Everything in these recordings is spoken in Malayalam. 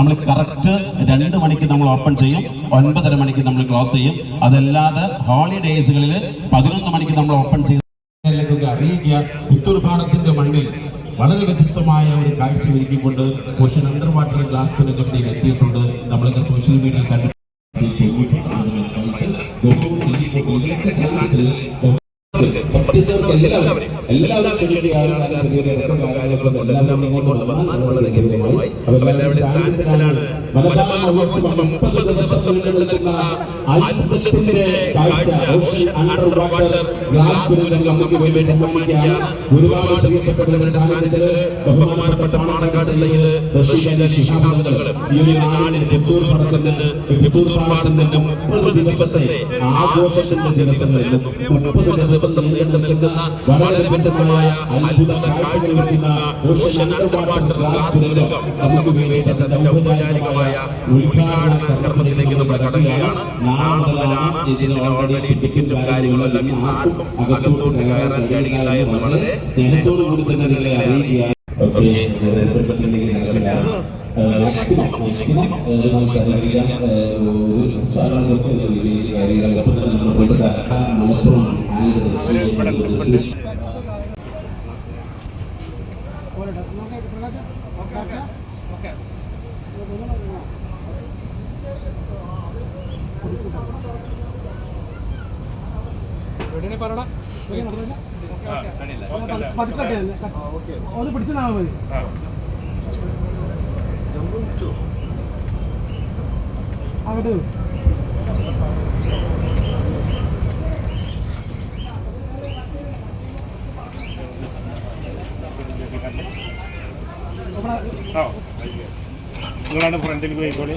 നമ്മൾ കറക്റ്റ് രണ്ട് മണിക്ക് നമ്മൾ ഓപ്പൺ ചെയ്യും ഒൻപതര മണിക്ക് നമ്മൾ ക്ലോസ് ചെയ്യും. അതല്ലാതെ ഹോളിഡേയ്സുകളിൽ പതിനൊന്ന് മണിക്ക് നമ്മൾ ഓപ്പൺ ചെയ്യും അറിയിക്കുക. പുത്തൂർ മണ്ണിൽ വളരെ വ്യത്യസ്തമായ ഒരു കാഴ്ച ഒരുക്കിക്കൊണ്ട് കോഷൻ അണ്ടർ വാട്ടർ ഗ്ലാസ് തുടക്കത്തിൽ എത്തിയിട്ടുണ്ട്. നമ്മളൊക്കെ സോഷ്യൽ മീഡിയ കണ്ടു എല്ലാവരും കാഴ്ച ഗ്ലാസ് നമുക്ക് ബഹുമാനപ്പെട്ട ദിവസത്തെ ദിവസങ്ങളിൽ മുപ്പത് നിൽക്കുന്ന വളരെ വ്യത്യസ്തമായ അത്ഭുത കാഴ്ചകൾ നമുക്ക് അകത്തോട്ട് ഒരു നമ്മൾ ആയത് പതുക്കട്ടെ ഒന്ന് പിടിച്ചാൽ മതി അവിടെ നിങ്ങളാണ് ഫ്രണ്ടിൽ പോയിക്കോളി.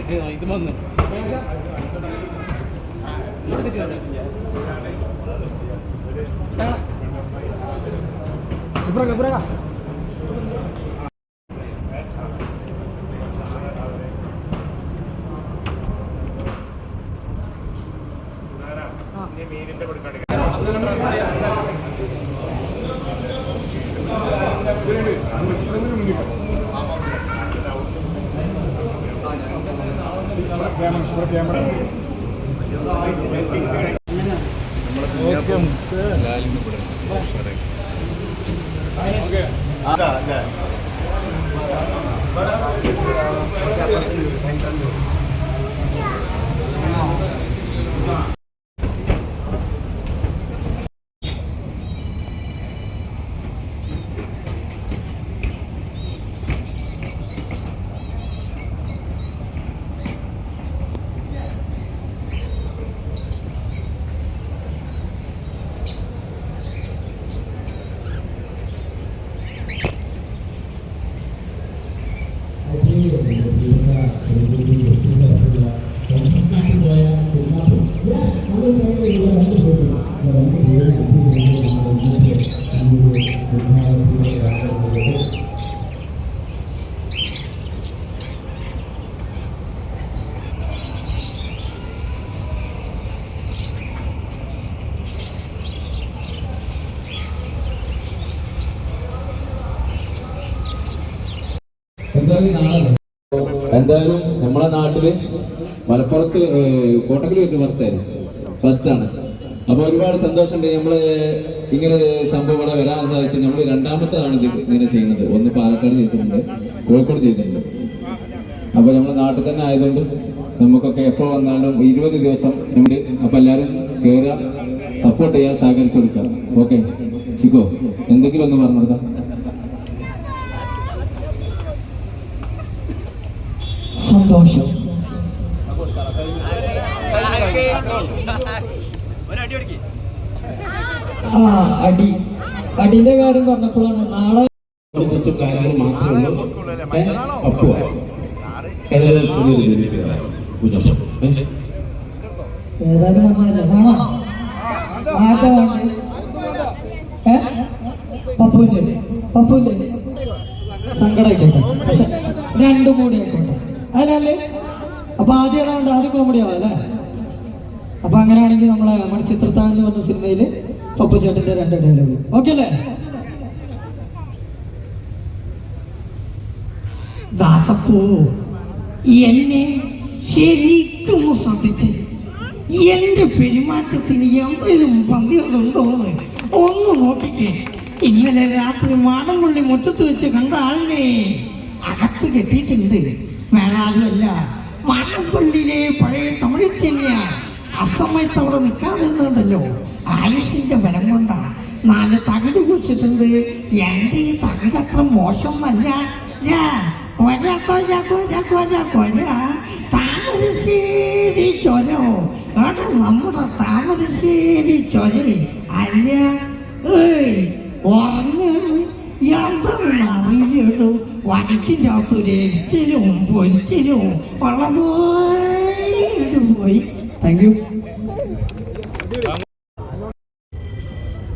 സെറ്റ് ഇത് വന്ന്. ഇബ്രക ഇബ്രക ക്യാമറ ഓക്കെ. എന്തായാലും നമ്മളെ നാട്ടിൽ മലപ്പുറത്ത് കോട്ടക്കൽ വരുന്ന ഫസ്റ്റായിരുന്നു ഫസ്റ്റാണ് അപ്പൊ ഒരുപാട് സന്തോഷമുണ്ട്. നമ്മൾ ഇങ്ങനെ സംഭവം ഇവിടെ വരാൻ സാധിച്ചു നമ്മൾ രണ്ടാമത്തതാണ് ഇത് ഇങ്ങനെ ചെയ്യുന്നത്. ഒന്ന് പാലക്കാട് ചെയ്തിട്ടുണ്ട് കോഴിക്കോട് ചെയ്തിട്ടുണ്ട്. അപ്പൊ നമ്മുടെ നാട്ടിൽ തന്നെ ആയതുകൊണ്ട് നമുക്കൊക്കെ എപ്പോൾ വന്നാലും ഇരുപത് ദിവസം ഉണ്ട്. അപ്പൊ എല്ലാവരും കയറുക സപ്പോർട്ട് ചെയ്യാൻ സഹകരിച്ചു കൊടുക്കുക. ഓക്കെ ചിക്കോ എന്തെങ്കിലും ഒന്ന് പറഞ്ഞു കൊടുക്കാം. സന്തോഷം ആ അടി. അടിന്റെ കാര്യം പറഞ്ഞപ്പോഴാണ് നാളെ കാര്യങ്ങൾ മാത്രമേ ഉള്ളൂ. ഏ? ഏതായാലും വേണോ സങ്കടമായിക്കോട്ടെ. രണ്ടും കൂടി ആയിക്കോട്ടെ. അല്ലല്ലേ അപ്പൊ ആദ്യം ഏതാ ആദ്യ കോമഡി ആവാം അല്ലേ? അപ്പൊ അങ്ങനെയാണെങ്കിൽ നമ്മളെ നമ്മുടെ ചിത്രത്താൻ എന്ന് പറഞ്ഞ സിനിമയിൽ പപ്പു ചേട്ടന്റെ രണ്ട് ഡയലോഗ് ഓക്കെ അല്ലേ? ദാസപ്പൂ എന്നെ ശരിക്കും ശ്രദ്ധിച്ച് എന്റെ പെരുമാറ്റത്തിന് എന്തെങ്കിലും പന്തികളുണ്ടോ എന്ന് ഒന്ന് നോക്കിക്കേ. ഇന്നലെ രാത്രി മാടമ്പള്ളി മുറ്റത്ത് വെച്ച് കണ്ട ആളിനെ അകത്ത് കെട്ടിയിട്ടുണ്ട്. വേറെ ആരുമല്ല പഴയ തമിഴത്തിനെയാ അസമയത്ത് അവിടെ നിൽക്കാതിരുന്നുണ്ടല്ലോ ആയുസിന്റെ ബലം കൊണ്ടാ നാല് തകിട് കുറിച്ചിട്ടുണ്ട് എന്റെ ഈ തകിട് അത്ര മോശമല്ല കൊല താമരശ്ശേരി ചൊരോ. കേട്ടോ നമ്മുടെ താമരശ്ശേരി ചൊര. അല്ല ഏയ് ഉറങ്ങുന്നു എന്താണെന്ന് അറിയില്ലല്ലോ വനത്തിന്റെ അകത്ത് ഒരു എരിച്ചിലും പൊരിച്ചിലും വള്ളം പോലെ പോയി. താങ്ക് യു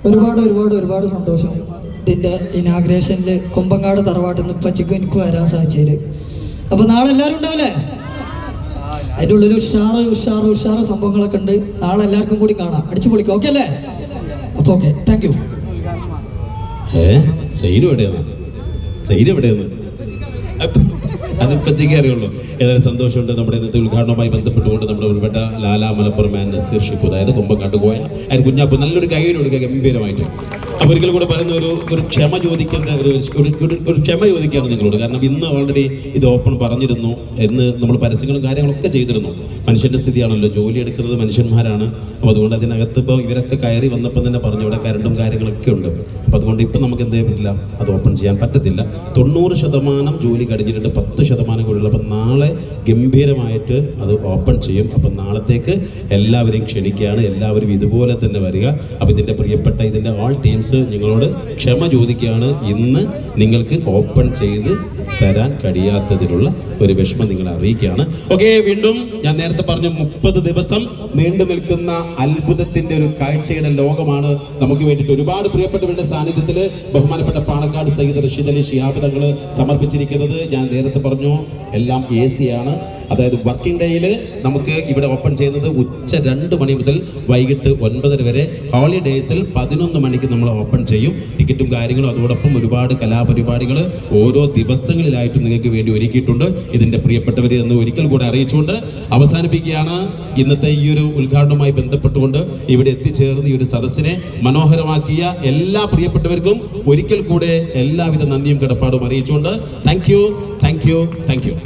ഒരുപാട് ഒരുപാട് ഒരുപാട് സന്തോഷം. ഇതിന്റെ ഇനാഗ്രേഷനിൽ കുമ്പങ്ങാട് തറവാട്ടിൽ നിന്ന് ഇപ്പച്ചക്കും എനിക്ക് വരാൻ സാധിച്ചതിൽ അപ്പോൾ നാളെ എല്ലാവരും ഉണ്ടാവില്ലേ അതിന്റെ ഉള്ളിൽ ഉഷാറ് ഉഷാറ് ഉഷാറ് സംഭവങ്ങളൊക്കെ ഉണ്ട്. നാളെ എല്ലാവർക്കും കൂടി കാണാം. അടിച്ചു പൊളിക്കാം. ഓക്കെ അല്ലേ? അപ്പോൾ ഓക്കെ. താങ്ക് യു ഏ? സൈന് എവിടെയാണ് സൈന് എവിടെയാണ് അത് ചെയ്യേ അറിയുള്ളൂ. ഏതായാലും സന്തോഷമുണ്ട് നമ്മുടെ ഇന്നത്തെ ഉദ്ഘാടനവുമായി ബന്ധപ്പെട്ടുകൊണ്ട് നമ്മുടെ ഉൾപ്പെട്ട ലാലാ മലപ്പുറം മാൻ നസീർ അതായത് കുമ്പക്കാട്ട് പോയ അതിന് കുഞ്ഞാപ്പ്. നല്ലൊരു കൈയ്യിൽ കൊടുക്കുക ഗംഭീരമായിട്ട്. അപ്പോൾ ഒരിക്കൽ കൂടെ പറയുന്ന ഒരു ഒരു ക്ഷമ ചോദിക്കേണ്ട ഒരു ഒരു- ക്ഷമ ചോദിക്കുകയാണ് നിങ്ങളോട്. കാരണം ഇന്ന് ഓൾറെഡി ഇത് ഓപ്പൺ പറഞ്ഞിരുന്നു എന്ന് നമ്മൾ പരസ്യങ്ങളും കാര്യങ്ങളൊക്കെ ചെയ്തിരുന്നു. മനുഷ്യന്റെ സ്ഥിതിയാണല്ലോ. ജോലി എടുക്കുന്നത് മനുഷ്യന്മാരാണ്. അപ്പോൾ അതുകൊണ്ട് അതിനകത്ത് ഇപ്പോൾ ഇവരൊക്കെ കയറി വന്നപ്പോൾ തന്നെ പറഞ്ഞു ഇവിടെ കരണ്ടും കാര്യങ്ങളൊക്കെ ഉണ്ട്. അപ്പോൾ അതുകൊണ്ട് ഇപ്പം നമുക്ക് എന്ത് പറ്റില്ല? അത് ഓപ്പൺ ചെയ്യാൻ പറ്റത്തില്ല. തൊണ്ണൂറ് ശതമാനം ജോലി കഴിഞ്ഞിട്ടുണ്ട്. പത്ത് ശതമാനം കൂടിയുള്ള. അപ്പം നാളെ ഗംഭീരമായിട്ട് അത് ഓപ്പൺ ചെയ്യും. അപ്പം നാളത്തേക്ക് എല്ലാവരെയും ക്ഷണിക്കുകയാണ്. എല്ലാവരും ഇതുപോലെ തന്നെ വരിക. അപ്പോൾ ഇതിന്റെ പ്രിയപ്പെട്ട ഇതിന്റെ ഓൾ ടീംസ് നിങ്ങളോട് ക്ഷമ ചോദിക്കുകയാണ്. ഇന്ന് നിങ്ങൾക്ക് ഓപ്പൺ ചെയ്ത് തരാൻ കഴിയാത്തതിലുള്ള ഒരു വിഷമം നിങ്ങളെ അറിയിക്കുകയാണ്. ഓക്കെ വീണ്ടും ഞാൻ നേരത്തെ പറഞ്ഞു മുപ്പത് ദിവസം നീണ്ടു നിൽക്കുന്ന അത്ഭുതത്തിന്റെ ഒരു കാഴ്ചയുടെ ലോകമാണ് നമുക്ക് വേണ്ടിയിട്ട് ഒരുപാട് പ്രിയപ്പെട്ടവരുടെ സാന്നിധ്യത്തിൽ ബഹുമാനപ്പെട്ട പാണക്കാട് സയ്യിദ് റഷീദ് അലി ഷിയാബിതങ്ങൾ സമർപ്പിച്ചിരിക്കുന്നത് ഞാൻ നേരത്തെ പറഞ്ഞു എല്ലാം എ സി ആണ്. അതായത് വർക്കിംഗ് ഡേയിൽ നമുക്ക് ഇവിടെ ഓപ്പൺ ചെയ്യുന്നത് ഉച്ച രണ്ട് മണി മുതൽ വൈകിട്ട് ഒൻപതര വരെ. ഹോളിഡേയ്സിൽ പതിനൊന്ന് മണിക്ക് നമ്മൾ ഓപ്പൺ ചെയ്യും. ടിക്കറ്റും കാര്യങ്ങളും അതോടൊപ്പം ഒരുപാട് കലാപരിപാടികൾ ഓരോ ദിവസങ്ങളിലായിട്ടും നിങ്ങൾക്ക് വേണ്ടി ഒരുക്കിയിട്ടുണ്ട്. ഇതിന്റെ പ്രിയപ്പെട്ടവരെ എന്ന് ഒരിക്കൽ കൂടെ അറിയിച്ചുകൊണ്ട് അവസാനിപ്പിക്കുകയാണ് ഇന്നത്തെ ഈ ഒരു ഉദ്ഘാടനവുമായി ബന്ധപ്പെട്ടുകൊണ്ട് ഇവിടെ എത്തിച്ചേർന്ന് ഈ ഒരു സദസ്സിനെ മനോഹരമാക്കിയ എല്ലാ പ്രിയപ്പെട്ടവർക്കും ഒരിക്കൽ കൂടെ എല്ലാവിധ നന്ദിയും കടപ്പാടും അറിയിച്ചുകൊണ്ട് thank you thank you thank you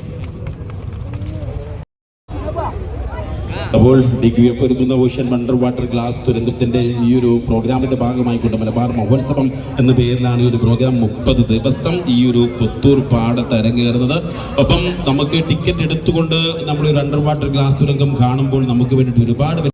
അപ്പോൾ ഡി ക്യു എഫ് ഒരുക്കുന്ന ഓഷ്യൻ വണ്ടർ വാട്ടർ ഗ്ലാസ് തുരങ്കത്തിന്റെ ഈ ഒരു പ്രോഗ്രാമിന്റെ ഭാഗമായിക്കൊണ്ട് മലബാർ മഹോത്സവം എന്ന പേരിലാണ് ഈ ഒരു പ്രോഗ്രാം മുപ്പത് ദിവസം ഈ ഒരു പുത്തൂർ പാടത്ത് അരങ്ങേറുന്നത്. ഒപ്പം നമുക്ക് ടിക്കറ്റ് എടുത്തുകൊണ്ട് നമ്മൾ ഒരു അണ്ടർ വാട്ടർ ഗ്ലാസ് തുരങ്കം കാണുമ്പോൾ നമുക്ക് വേണ്ടിയിട്ട് ഒരുപാട്